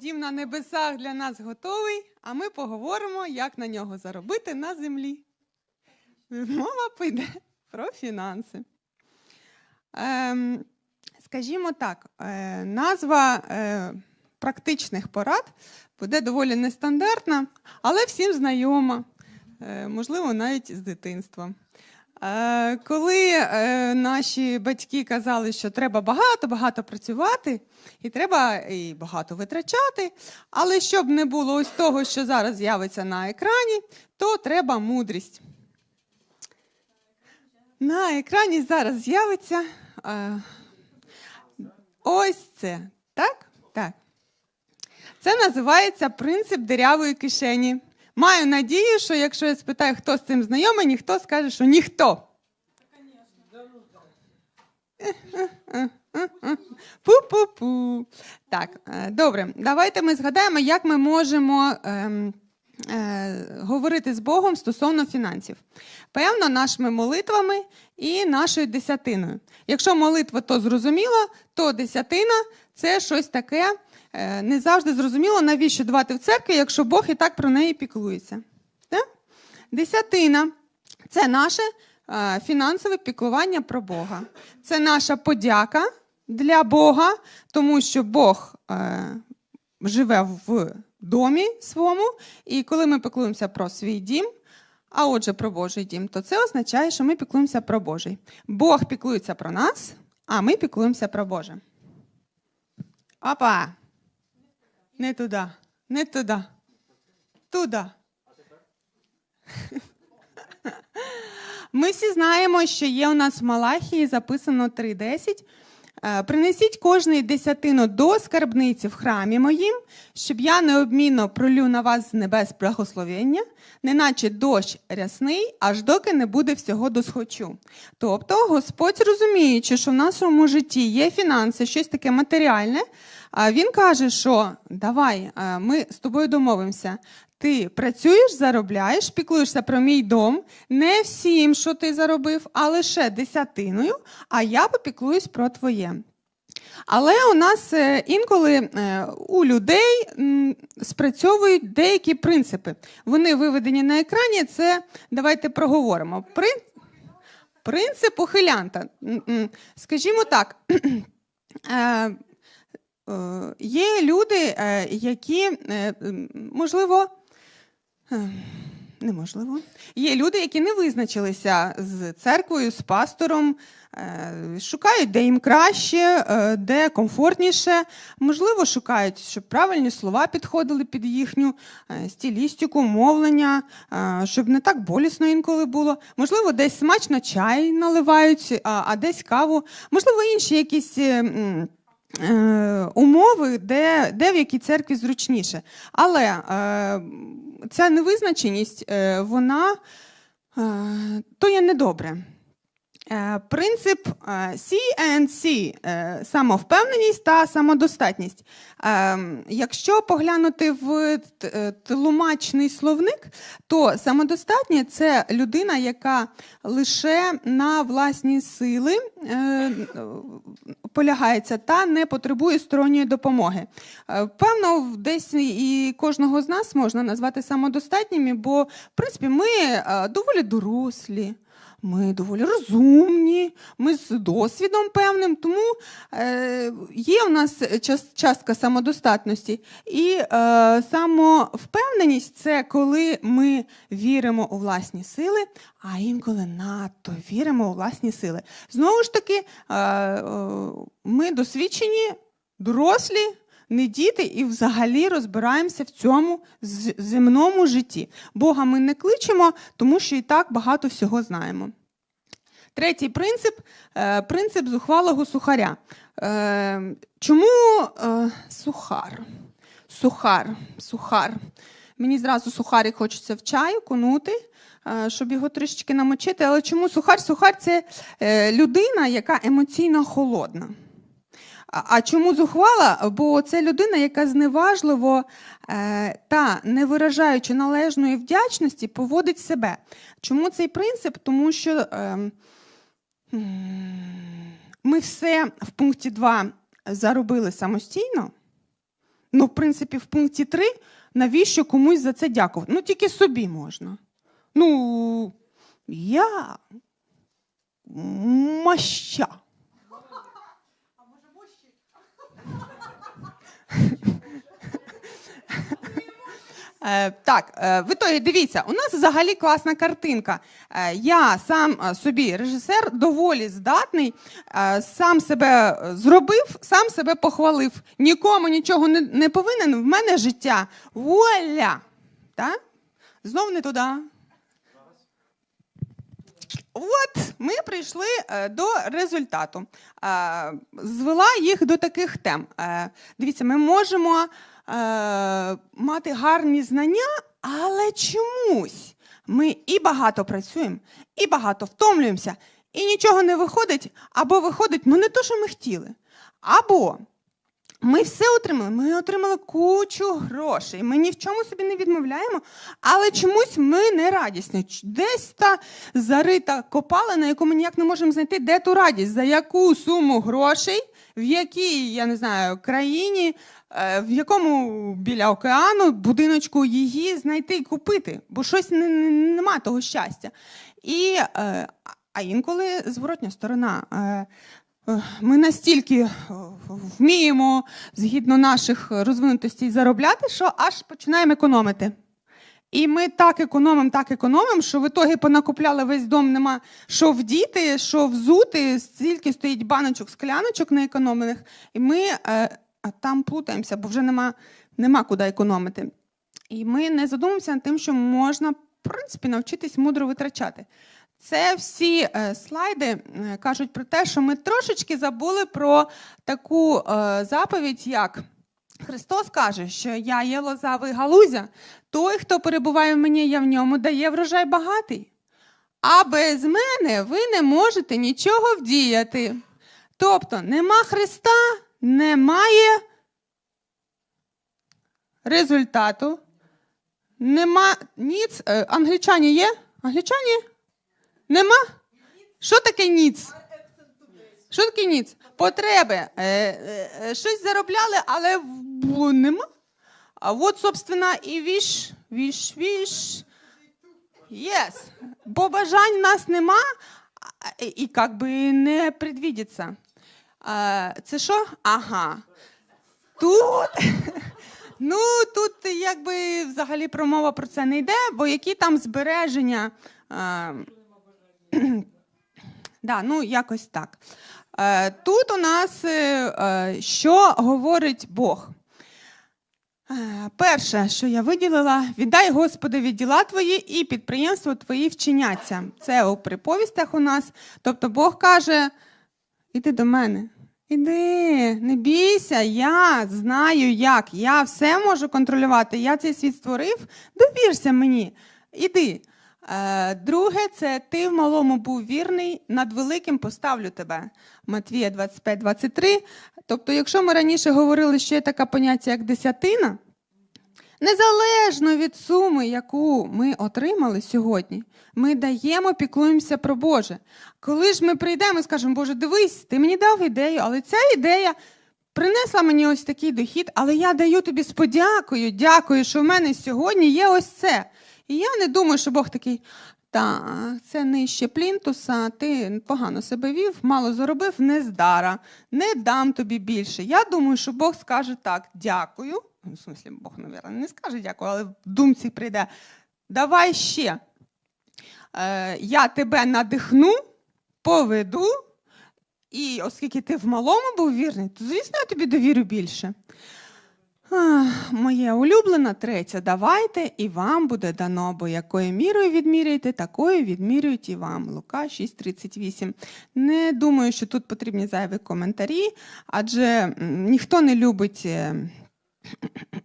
Дім на небесах для нас готовий, а ми поговоримо, як на нього заробити на землі. Мова піде про фінанси. Ем, скажімо так, е, назва е, практичних порад буде доволі нестандартна, але всім знайома, е, можливо, навіть з дитинства. Е, Коли е, наші батьки казали, що треба багато-багато працювати, і треба і багато витрачати, але щоб не було ось того, що зараз з'явиться на екрані, то треба мудрість. На екрані зараз з'явиться е, ось це. Так? Так. Це називається принцип дирявої кишені. Маю надію, що якщо я спитаю, хто з цим знайомий, ніхто скаже, що ніхто. Пу-пу-пу. Так, е, добре, давайте ми згадаємо, як ми можемо ем, е, говорити з Богом стосовно фінансів. Певно, нашими молитвами і нашою десятиною. Якщо молитва, то зрозуміло, то десятина це щось таке. Е, Не завжди зрозуміло, навіщо давати в церкві, якщо Бог і так про неї піклується. Десятина це наше е, фінансове піклування про Бога. Це наша подяка для Бога, тому що Бог е, живе в домі своєму, і коли ми піклуємося про свій дім, а отже, про Божий дім, то це означає, що ми піклуємося про Божий. Бог піклується про нас, а ми піклуємося про Боже. Опа! Не туди, не туди. Туди. Ми всі знаємо, що є у нас в Малахії записано 3.10. Е, Принесіть кожний десятину до скарбниці в храмі моїм, щоб я необмінно пролю на вас з небес благословення, неначе дощ рясний, аж доки не буде всього досхочу. Тобто Господь, розуміючи, що в нашому житті є фінанси, щось таке матеріальне, він каже, що давай, е, ми з тобою домовимося. Ти працюєш, заробляєш, піклуєшся про мій дом, не всім, що ти заробив, а лише десятиною, а я попіклуюсь про твоє. Але у нас е, інколи е, у людей спрацьовують деякі принципи. Вони виведені на екрані. Це давайте проговоримо. Принцип ухилянта. Скажімо так. е, Є люди, які, можливо, неможливо, є люди, які не визначилися з церквою, з пастором, е, шукають, де їм краще, е, де комфортніше. Можливо, шукають, щоб правильні слова підходили під їхню е, стилістику, мовлення, щоб не так болісно інколи було. Можливо, десь смачно чай наливають, а десь каву. Можливо, інші якісь. Е, е, умови, де, де в якій церкві зручніше. Але е, ця невизначеність, е, вона е, то є недобре. Е, Принцип е, CNC е, самовпевненість та самодостатність. Е, Якщо поглянути в е, тлумачний словник, то самодостатня це людина, яка лише на власні сили е, полягається та не потребує сторонньої допомоги. Е, Певно, десь і кожного з нас можна назвати самодостатніми, бо в принципі ми е, доволі дорослі. Ми доволі розумні, ми з досвідом певним, тому е, є у нас частка самодостатності. І е, самовпевненість це коли ми віримо у власні сили, а інколи надто віримо у власні сили. Знову ж таки, е, е, ми досвідчені, дорослі, не діти, і взагалі розбираємося в цьому земному житті. Бога ми не кличемо, тому що і так багато всього знаємо. Третій принцип е, принцип зухвалого сухаря. Е, Чому е, сухар? Сухар, сухар. Мені зразу сухарик хочеться в чай окунути, е, щоб його трішечки намочити. Але чому сухар? Сухар це людина, яка емоційно холодна. А чому зухвала? Бо це людина, яка зневажливо е, та не виражаючи належної вдячності, поводить себе. Чому цей принцип? Тому що е, ми все в пункті 2 заробили самостійно, Ну, в принципі, в пункті 3 навіщо комусь за це дякувати? Ну, тільки собі можна. Ну, я маща. Так, е, в ітогі, дивіться, у нас взагалі класна картинка. Е, я сам е, собі режисер доволі здатний, е, сам себе е, зробив, сам себе похвалив. Нікому нічого не, не повинен. В мене життя вуаля. Так? Знов не туди. От ми прийшли е, до результату. Е, Звела їх до таких тем. Е, Дивіться, ми можемо е, мати гарні знання, але чомусь ми і багато працюємо, і багато втомлюємося, і нічого не виходить, або виходить ну не то, що ми хотіли. Або ми все отримали. Ми отримали кучу грошей. Ми ні в чому собі не відмовляємо, але чомусь ми не радісні. Десь та зарита копалина, яку ми ніяк не можемо знайти, де ту радість, за яку суму грошей, в якій, я не знаю, країні, е, в якому біля океану будиночку її знайти і купити, бо щось не, не, нема того щастя. І, е, а інколи зворотня сторона. Е, Е, Ми настільки е, вміємо згідно наших розвинутостей заробляти, що аж починаємо економити. І ми так економимо, так економимо, що в ітогі понакупляли весь дом, нема що вдіти, що взути, стільки стоїть баночок, скляночок неекономлених, і ми е, а там плутаємося, бо вже нема, нема куди економити. І ми не задумуємося над тим, що можна, в принципі, навчитись мудро витрачати. Це всі е, слайди е, кажуть про те, що ми трошечки забули про таку е, заповідь, як Христос каже, що я є лоза, ви галузя, той, хто перебуває в мені, я в ньому, дає врожай багатий. А без мене ви не можете нічого вдіяти. Тобто нема Христа, немає результату, нема ніц. Е, Англічані є? Англічані? Нема? Що таке ніц? Що таке ніц? Потреби. Е, е, е, щось заробляли, але нема. А от, собственно, і віш, віш, віш. Yes. Бо бажань в нас нема, і, як би не предвідеться. А, це що? Ага. Тут. Ну, тут якби взагалі промова про це не йде, бо які там збереження. А, Да, ну якось так. Е, Тут у нас е, е, що говорить Бог. Е, Перше, що я виділила, віддай Господові діла твої і підприємство твої вчиняться. Це у приповістях у нас. Тобто Бог каже: іди до мене. Іди, не бійся, я знаю як. Я все можу контролювати. Я цей світ створив. Довірся мені. Іди. Е, Друге, це ти в малому був вірний, над великим поставлю тебе. Матвія 25, 23. Тобто, якщо ми раніше говорили, що є таке поняття, як десятина, незалежно від суми, яку ми отримали сьогодні, ми даємо, піклуємося про Боже. Коли ж ми прийдемо і скажемо, Боже, дивись, ти мені дав ідею, але ця ідея принесла мені ось такий дохід, але я даю тобі з подякою, дякую, що в мене сьогодні є ось це. І я не думаю, що Бог такий. Та, це нижче плінтуса, ти погано себе вів, мало заробив, не здара, не дам тобі більше. Я думаю, що Бог скаже так, дякую. Ну, В смислі, Бог, мабуть, не скаже дякую, але в думці прийде. Давай ще. Е, я тебе надихну, поведу, і оскільки ти в малому був вірний, то звісно я тобі довірю більше. Ах, Моє улюблена третя, давайте, і вам буде дано, бо якою мірою відміряєте, такою відмірюють і вам. Лука 6,38. Не думаю, що тут потрібні зайві коментарі, адже ніхто не любить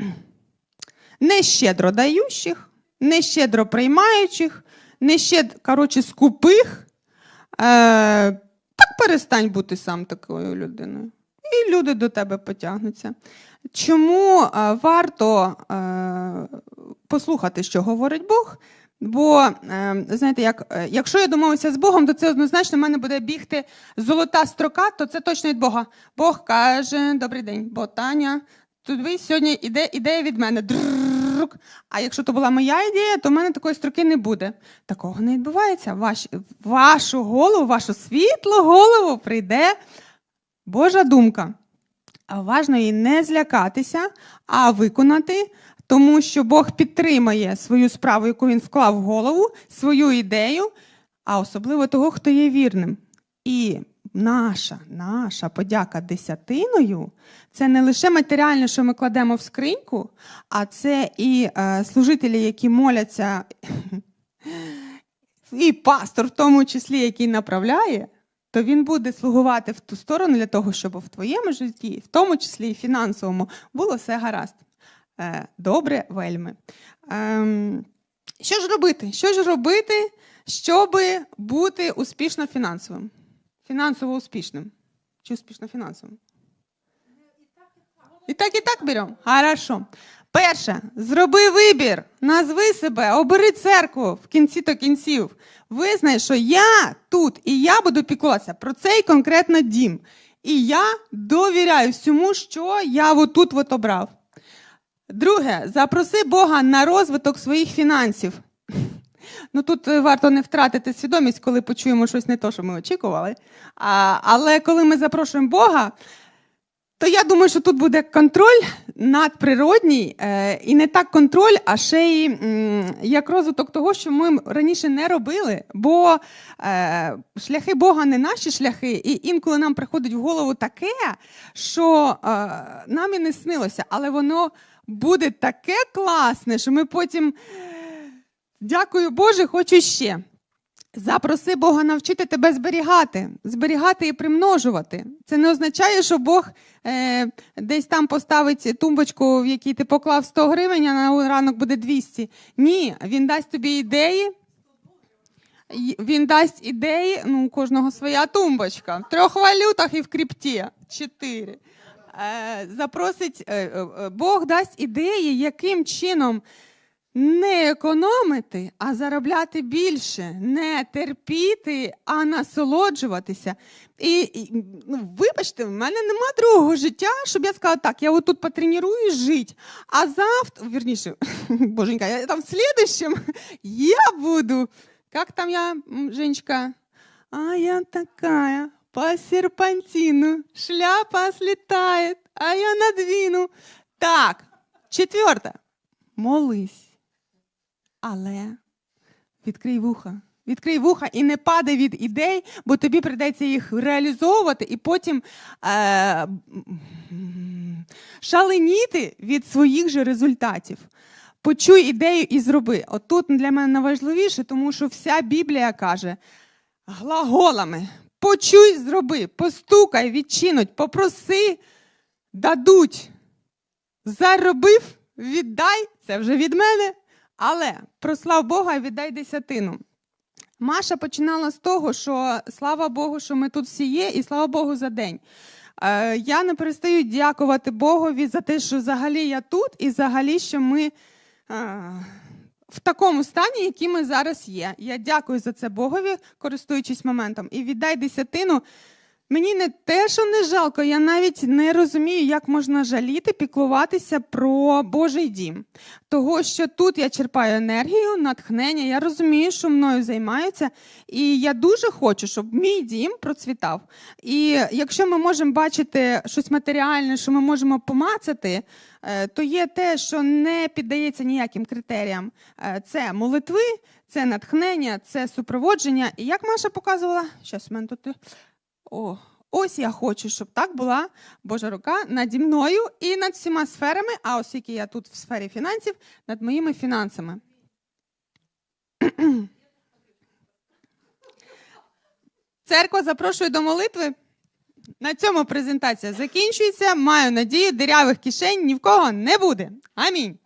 е, не щедро даючих, не щедро приймаючих, не щедро, коротше, скупих. Е, так перестань бути сам такою людиною. І люди до тебе потягнуться. Чому е, варто е, послухати, що говорить Бог? Бо, е, знаєте, як, е, якщо я домовився з Богом, то це однозначно в мене буде бігти золота строка, то це точно від Бога. Бог каже: Добрий день, бо Таня, тобі сьогодні іде ідея від мене. Дррррк. А якщо то була моя ідея, то в мене такої строки не буде. Такого не відбувається. Ваш, вашу голову, вашу світлу голову прийде Божа думка. Важно її не злякатися, а виконати, тому що Бог підтримає свою справу, яку він вклав в голову, свою ідею, а особливо того, хто є вірним. І наша, наша подяка десятиною це не лише матеріальне, що ми кладемо в скриньку, а це і е, служителі, які моляться, і пастор, в тому числі, який направляє, то він буде слугувати в ту сторону для того, щоб в твоєму житті, в тому числі і фінансовому, було все гаразд. Е, Добре, вельми. Ем, Що ж робити? Що ж робити, щоб бути успішно фінансовим? Фінансово успішним. Чи успішно фінансовим? І так, і так беремо. Хорошо. Перше, зроби вибір, назви себе, обери церкву в кінці то кінців. Визнай, що я тут і я буду піклуватися про цей конкретно дім. І я довіряю всьому, що я отут от обрав. Друге, запроси Бога на розвиток своїх фінансів. Ну тут е, варто не втратити свідомість, коли почуємо щось не те, що ми очікували. А, але коли ми запрошуємо Бога, то я думаю, що тут буде контроль надприродній, е, і не так контроль, а ще й м, як розвиток того, що ми раніше не робили. Бо е, шляхи Бога не наші шляхи, і інколи нам приходить в голову таке, що е, нам і не снилося, але воно буде таке класне, що ми потім. Дякую Боже, хочу ще. Запроси Бога навчити тебе зберігати, зберігати і примножувати. Це не означає, що Бог е, десь там поставить тумбочку, в якій ти поклав 100 гривень, а на ранок буде 200. Ні, він дасть тобі ідеї. Він дасть ідеї, ну, у кожного своя тумбочка. В трьох валютах і в крипті. Чотири. Е, запросить, е, е, Бог дасть ідеї, яким чином не економити, а заробляти більше, не терпіти, а насолоджуватися. І, і ну, вибачте, в мене нема другого життя, щоб я сказала, так, я отут потренуюсь жити, а завтра, вірніше, боженька, я там в слідущем я буду. Как там я, Женечка? А я такая, по серпантину, шляпа слетает, а я надвину. Так, четверте. Молись. Але відкрий вуха. Відкрий вуха і не падай від ідей, бо тобі прийдеться їх реалізовувати і потім е- шаленіти від своїх же результатів. Почуй ідею і зроби. Отут для мене найважливіше, тому що вся Біблія каже глаголами: почуй, зроби, постукай, відчинуть, попроси, дадуть. Заробив, віддай, це вже від мене. Але прослав Бога і віддай десятину. Маша починала з того, що слава Богу, що ми тут всі є, і слава Богу за день. Е, я не перестаю дякувати Богові за те, що взагалі я тут, і взагалі, що ми е, в такому стані, який ми зараз є. Я дякую за це Богові, користуючись моментом. І віддай десятину. Мені не те, що не жалко, я навіть не розумію, як можна жаліти, піклуватися про Божий дім. Того, що тут я черпаю енергію, натхнення, я розумію, що мною займаються, і я дуже хочу, щоб мій дім процвітав. І якщо ми можемо бачити щось матеріальне, що ми можемо помацати, е, то є те, що не піддається ніяким критеріям. Е, Це молитви, це натхнення, це супроводження. І як Маша показувала, щас в мене тут. О, ось я хочу, щоб так була Божа рука наді мною і над всіма сферами, а оскільки я тут в сфері фінансів, над моїми фінансами. Церква запрошує до молитви. На цьому презентація закінчується. Маю надію, дирявих кишень ні в кого не буде. Амінь.